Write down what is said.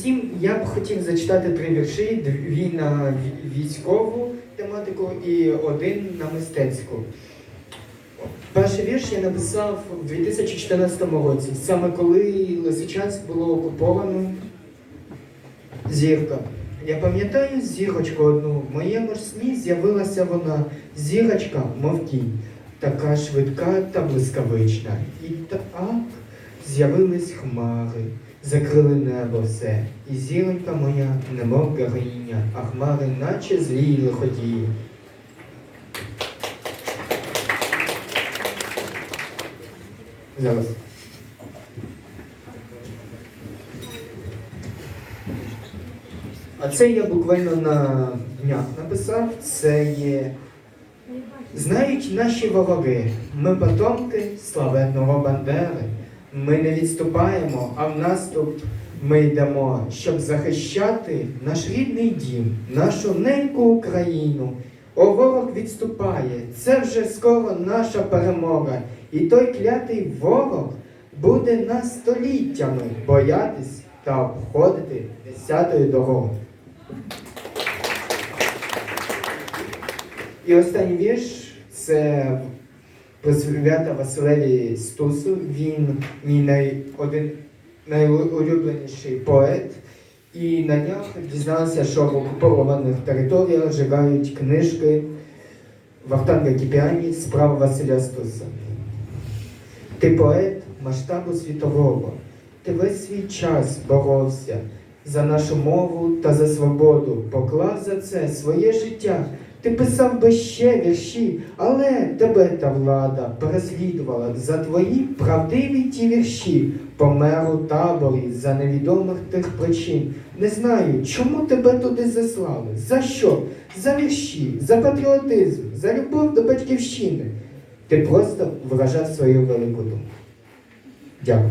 Усім я б хотів зачитати три вірші: дві на військову тематику і один на мистецьку. Перший вірш я написав у 2014 році, саме коли Лисичанськ було окуповано зірка. Я пам'ятаю зірочку одну, в моєму ж сні з'явилася вона, зірочка, мов тінь, така швидка та блискавична. І так з'явились хмари, закрили небо все, і зіронька моя, немов героїня, а хмари, наче злі лиходії. Зараз. А це я буквально на днях написав. Це є. Знають наші вороги, ми потомки славетного Бандери. Ми не відступаємо, а в наступ ми йдемо, щоб захищати наш рідний дім, нашу неньку Україну. О, ворог відступає, це вже скоро наша перемога. І той клятий ворог буде нас століттями боятись та обходити десятою дорогою. І останній вірш це присвята Василеві Стусу. Він мій най, один найулюбленіший поет. І на днях дізнався, що в окупованих територіях живають книжки Вахтанга Кіпіані справа Василя Стуса. Ти поет масштабу світового. Ти весь свій час боровся за нашу мову та за свободу, поклав за це своє життя. Ти писав би ще вірші, але тебе та влада переслідувала за твої правдиві ті вірші, помер у таборі за невідомих тих причин. Не знаю, чому тебе туди заслали, за що? За вірші, за патріотизм, за любов до батьківщини. Ти просто виражав свою велику думку. Дякую.